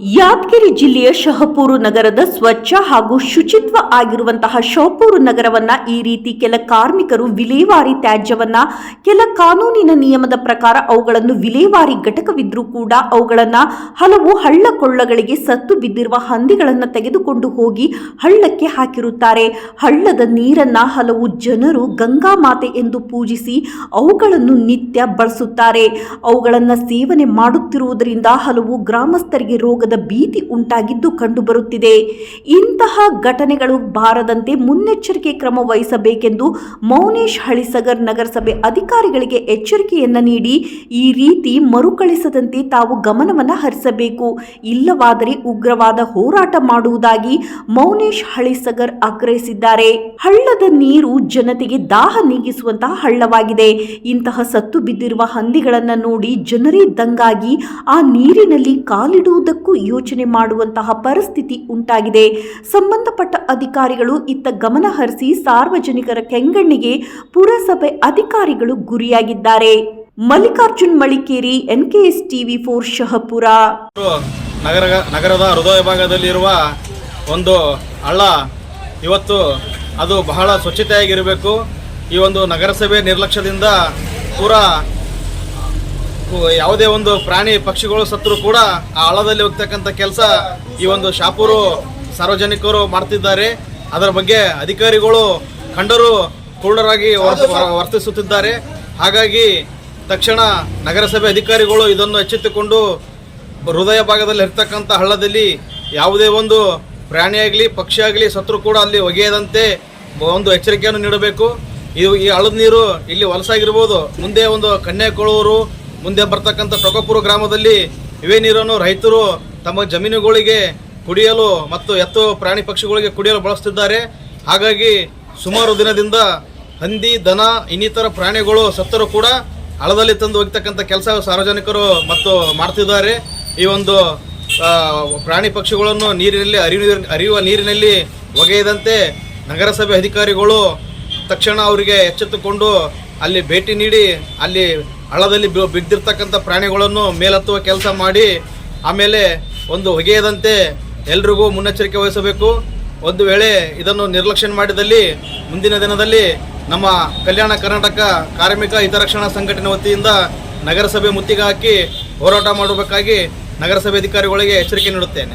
ಯಾದಗಿರಿ ಜಿಲ್ಲೆಯ ಶಹಪೂರು ನಗರದ ಸ್ವಚ್ಛ ಹಾಗೂ ಶುಚಿತ್ವ ಆಗಿರುವಂತಹ ಶಹಪೂರು ನಗರವನ್ನ ಈ ರೀತಿ ಕೆಲ ಕಾರ್ಮಿಕರು ವಿಲೇವಾರಿ ತ್ಯಾಜ್ಯವನ್ನ, ಕೆಲ ಕಾನೂನಿನ ನಿಯಮದ ಪ್ರಕಾರ ಅವುಗಳನ್ನು ವಿಲೇವಾರಿ ಘಟಕವಿದ್ರೂ ಕೂಡ ಅವುಗಳನ್ನ ಹಲವು ಹಳ್ಳ ಕೊಳ್ಳಗಳಿಗೆ ಸತ್ತು ಬಿದ್ದಿರುವ ಹಂದಿಗಳನ್ನು ತೆಗೆದುಕೊಂಡು ಹೋಗಿ ಹಳ್ಳಕ್ಕೆ ಹಾಕಿರುತ್ತಾರೆ. ಹಳ್ಳದ ನೀರನ್ನ ಹಲವು ಜನರು ಗಂಗಾ ಮಾತೆ ಎಂದು ಪೂಜಿಸಿ ಅವುಗಳನ್ನು ನಿತ್ಯ ಬಳಸುತ್ತಾರೆ. ಅವುಗಳನ್ನು ಸೇವನೆ ಮಾಡುತ್ತಿರುವುದರಿಂದ ಹಲವು ಗ್ರಾಮಸ್ಥರಿಗೆ ರೋಗದ ಭೀತಿ ಉಂಟಾಗಿದ್ದು ಕಂಡುಬರುತ್ತಿದೆ. ಇಂತಹ ಘಟನೆಗಳು ಬಾರದಂತೆ ಮುನ್ನೆಚ್ಚರಿಕೆ ಕ್ರಮ ವಹಿಸಬೇಕೆಂದು ಮೌನೇಶ್ ಹಳಿಸಗರ್ ನಗರಸಭೆ ಅಧಿಕಾರಿಗಳಿಗೆ ಎಚ್ಚರಿಕೆಯನ್ನು ನೀಡಿ, ಈ ರೀತಿ ಮರುಕಳಿಸದಂತೆ ತಾವು ಗಮನವನ್ನು ಹರಿಸಬೇಕು. ಇಲ್ಲವಾದರೆ ಉಗ್ರವಾದ ಹೋರಾಟ ಮಾಡುವುದಾಗಿ ಮೌನೇಶ್ ಹಳಿಸಗರ್ ಆಗ್ರಹಿಸಿದ್ದಾರೆ. ಹಳ್ಳದ ನೀರು ಜನತೆಗೆ ದಾಹ ನೀಗಿಸುವಂತಹ ಹಳ್ಳವಾಗಿದೆ. ಇಂತಹ ಸತ್ತು ಬಿದ್ದಿರುವ ಹಂದಿಗಳನ್ನು ನೋಡಿ ಜನರೇ ದಂಗಾಗಿ ಆ ನೀರಿನಲ್ಲಿ ಕಾಲಿಡುವುದಕ್ಕೂ ಯೋಚನೆ ಮಾಡುವಂತಹ ಪರಿಸ್ಥಿತಿ ಉಂಟಾಗಿದೆ. ಸಂಬಂಧಪಟ್ಟ ಅಧಿಕಾರಿಗಳು ಇತ್ತ ಗಮನ ಹರಿಸಿ ಸಾರ್ವಜನಿಕರ ಕೆಂಗಣ್ಣಿಗೆ ಪುರಸಭೆ ಅಧಿಕಾರಿಗಳು ಗುರಿಯಾಗಿದ್ದಾರೆ. Mallikarjun Malikeri NKS TV four Shahapur. ನಗರ ನಗರದ ಹೃದಯ ಭಾಗದಲ್ಲಿರುವ ಒಂದು ಹಳ್ಳ, ಇವತ್ತು ಅದು ಬಹಳ ಸ್ವಚ್ಛತೆಯಾಗಿರಬೇಕು. ಈ ಒಂದು ನಗರಸಭೆ ನಿರ್ಲಕ್ಷ್ಯದಿಂದ ಪೂರಾ ಯಾವುದೇ ಒಂದು ಪ್ರಾಣಿ ಪಕ್ಷಿಗಳು, ಸತ್ರು ಕೂಡ ಆ ಹಳ್ಳದಲ್ಲಿ ಹೋಗ್ತಕ್ಕಂಥ ಕೆಲಸ ಈ ಒಂದು ಶಾಪೂರು ಸಾರ್ವಜನಿಕರು ಮಾಡ್ತಿದ್ದಾರೆ. ಅದರ ಬಗ್ಗೆ ಅಧಿಕಾರಿಗಳು ಕಂಡರು ಕುರುಡರಾಗಿ ವರ್- ವರ್- ವರ್ತಿಸುತ್ತಿದ್ದಾರೆ. ಹಾಗಾಗಿ ತಕ್ಷಣ ನಗರಸಭೆ ಅಧಿಕಾರಿಗಳು ಇದನ್ನು ಎಚ್ಚೆತ್ತುಕೊಂಡು ಹೃದಯ ಭಾಗದಲ್ಲಿ ಇರ್ತಕ್ಕಂಥ ಹಳ್ಳದಲ್ಲಿ ಯಾವುದೇ ಒಂದು ಪ್ರಾಣಿಯಾಗಲಿ ಪಕ್ಷಿ ಆಗಲಿ, ಸತ್ರು ಕೂಡ ಅಲ್ಲಿ ಒಗೆಯದಂತೆ ಒಂದು ಎಚ್ಚರಿಕೆಯನ್ನು ನೀಡಬೇಕು. ಇದು ಈ ಹಳದ ನೀರು ಇಲ್ಲಿ ಹೊಲಸಾಗಿರ್ಬೋದು. ಮುಂದೆ ಒಂದು ಕನ್ಯಾಕೊಳೂರು ಮುಂದೆ ಬರ್ತಕ್ಕಂಥ ಟೊಕಪುರ ಗ್ರಾಮದಲ್ಲಿ ಇವೇ ನೀರನ್ನು ರೈತರು ತಮ್ಮ ಜಮೀನುಗಳಿಗೆ ಕುಡಿಯಲು ಮತ್ತು ಎತ್ತು ಪ್ರಾಣಿ ಪಕ್ಷಿಗಳಿಗೆ ಕುಡಿಯಲು ಬಳಸ್ತಿದ್ದಾರೆ. ಹಾಗಾಗಿ ಸುಮಾರು ದಿನದಿಂದ ಹಂದಿ, ದನ, ಇನ್ನಿತರ ಪ್ರಾಣಿಗಳು ಸತ್ತರೂ ಕೂಡ ಹಳದಲ್ಲಿ ತಂದು ಹೋಗ್ತಕ್ಕಂಥ ಕೆಲಸ ಸಾರ್ವಜನಿಕರು ಮತ್ತು ಮಾಡ್ತಿದ್ದಾರೆ. ಈ ಒಂದು ಪ್ರಾಣಿ ಪಕ್ಷಿಗಳನ್ನು ನೀರಿನಲ್ಲಿ ಅರಿಯುವ ಅರಿಯುವ ನೀರಿನಲ್ಲಿ ಒಗೆಯದಂತೆ ನಗರಸಭೆ ಅಧಿಕಾರಿಗಳು ತಕ್ಷಣ ಅವರಿಗೆ ಎಚ್ಚೆತ್ತುಕೊಂಡು ಅಲ್ಲಿ ಭೇಟಿ ನೀಡಿ ಅಲ್ಲಿ ಹಳ್ಳದಲ್ಲಿ ಬಿ- ಬಿದ್ದಿರ್ತಕ್ಕಂಥ ಪ್ರಾಣಿಗಳನ್ನು ಮೇಲೆತ್ತುವ ಕೆಲಸ ಮಾಡಿ ಆಮೇಲೆ ಒಂದು ಹೊಗೆಯದಂತೆ ಎಲ್ರಿಗೂ ಮುನ್ನೆಚ್ಚರಿಕೆ ವಹಿಸಬೇಕು. ಒಂದು ವೇಳೆ ಇದನ್ನು ನಿರ್ಲಕ್ಷ್ಯ ಮಾಡಿದಲ್ಲಿ ಮುಂದಿನ ದಿನದಲ್ಲಿ ನಮ್ಮ ಕಲ್ಯಾಣ ಕರ್ನಾಟಕ ಕಾರ್ಮಿಕ ಹಿತರಕ್ಷಣಾ ಸಂಘಟನೆ ವತಿಯಿಂದ ನಗರಸಭೆ ಮುತ್ತಿಗೆ ಹಾಕಿ ಹೋರಾಟ ಮಾಡಬೇಕಾಗಿ ನಗರಸಭೆ ಅಧಿಕಾರಿಗಳಿಗೆ ಎಚ್ಚರಿಕೆ ನೀಡುತ್ತೇನೆ.